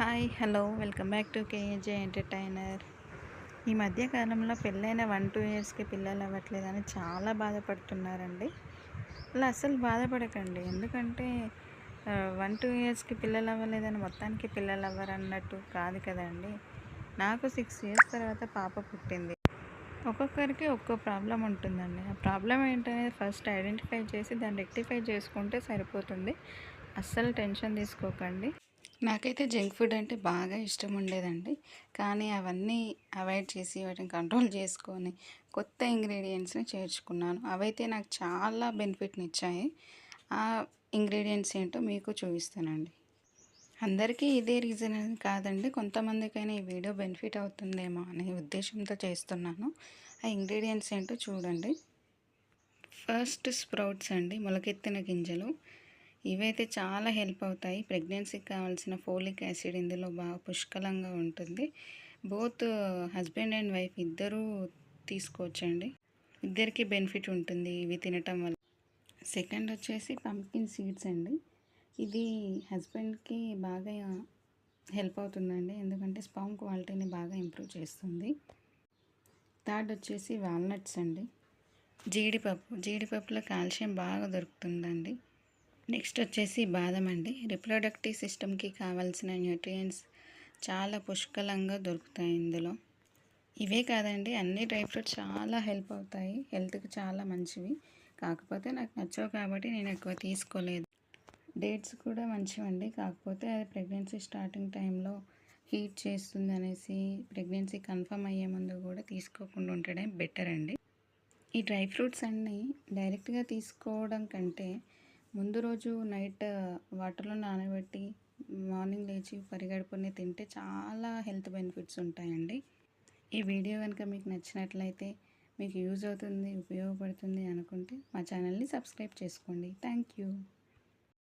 Hi hello welcome back to KAJ entertainer. ఈ మధ్యకాలంలో పెళ్ళైన వన్ టూ ఇయర్స్కి పిల్లలు అవ్వట్లేదని చాలా బాధపడుతున్నారండి. అలా అస్సలు బాధపడకండి. ఎందుకంటే వన్ టూ ఇయర్స్కి పిల్లలు అవ్వలేదని మొత్తానికి పిల్లలు అవ్వరు అన్నట్టు కాదు కదండి. నాకు సిక్స్ ఇయర్స్ తర్వాత పాప పుట్టింది. ఒక్కొక్కరికి ఒక్కో ప్రాబ్లం ఉంటుందండి. ఆ ప్రాబ్లం ఏంటనేది ఫస్ట్ ఐడెంటిఫై చేసి దాన్ని రెక్టిఫై చేసుకుంటే సరిపోతుంది. అస్సలు టెన్షన్ తీసుకోకండి. నాకైతే జంక్ ఫుడ్ అంటే బాగా ఇష్టం ఉండేదండి. కానీ అవన్నీ అవాయిడ్ చేసి వాటిని కంట్రోల్ చేసుకొని కొత్త ఇంగ్రీడియంట్స్ని చేర్చుకున్నాను. అవైతే నాకు చాలా బెనిఫిట్ని ఇచ్చాయి ఆ ఇంగ్రీడియంట్స్ ఏంటో మీకు చూపిస్తానండి. అందరికీ ఇదే రీజన్ అని కాదండి. కొంతమందికైనా ఈ వీడియో బెనిఫిట్ అవుతుందేమో అనే ఉద్దేశంతో చేస్తున్నాను. ఆ ఇంగ్రీడియంట్స్ ఏంటో చూడండి. ఫస్ట్ స్ప్రౌట్స్ అండి మొలకెత్తిన గింజలు. ఇవైతే చాలా హెల్ప్ అవుతాయి. ప్రెగ్నెన్సీకి కావాల్సిన ఫోలిక్ యాసిడ్ ఇందులో బాగా పుష్కలంగా ఉంటుంది. బోత్ హస్బెండ్ అండ్ వైఫ్ ఇద్దరూ తీసుకోవచ్చండి. ఇద్దరికి బెనిఫిట్ ఉంటుంది ఇవి తినటం వల్ల. సెకండ్ వచ్చేసి పంకిన్ సీడ్స్ అండి. ఇది హస్బెండ్కి బాగా హెల్ప్ అవుతుందండి. ఎందుకంటే స్పామ్ క్వాలిటీని బాగా ఇంప్రూవ్ చేస్తుంది. థర్డ్ వచ్చేసి వాల్నట్స్ అండి. జీడిపప్పు. జీడిపప్పులో కాల్షియం బాగా దొరుకుతుందండి. నెక్స్ట్ వచ్చేసి బాదం అండి. రిప్రొడక్టివ్ సిస్టమ్కి కావాల్సిన న్యూట్రియంట్స్ చాలా పుష్కలంగా దొరుకుతాయి ఇందులో. ఇవే కాదండి అన్ని డ్రై ఫ్రూట్స్ చాలా హెల్ప్ అవుతాయి. హెల్త్కి చాలా మంచివి. కాకపోతే నాకు నచ్చవు కాబట్టి నేను ఎక్కువ తీసుకోలేదు. డేట్స్ కూడా మంచివండి. కాకపోతే అది ప్రెగ్నెన్సీ స్టార్టింగ్ టైంలో హీట్ చేస్తుంది అనేసి ప్రెగ్నెన్సీ కన్ఫర్మ్ అయ్యే ముందు కూడా తీసుకోకుండా ఉండడం బెటర్ అండి. ఈ డ్రై ఫ్రూట్స్ అన్నీ డైరెక్ట్గా తీసుకోవడం కంటే ముందు రోజు నైట్ వాటర్లో నానబెట్టి మార్నింగ్ లేచి పరిగడుపుని తింటే చాలా హెల్త్ బెనిఫిట్స్ ఉంటాయండి. ఈ వీడియో కనుక మీకు నచ్చినట్లయితే మీకు యూజ్ అవుతుంది ఉపయోగపడుతుంది అనుకుంటే మా ఛానల్ని సబ్స్క్రైబ్ చేసుకోండి. Thank you.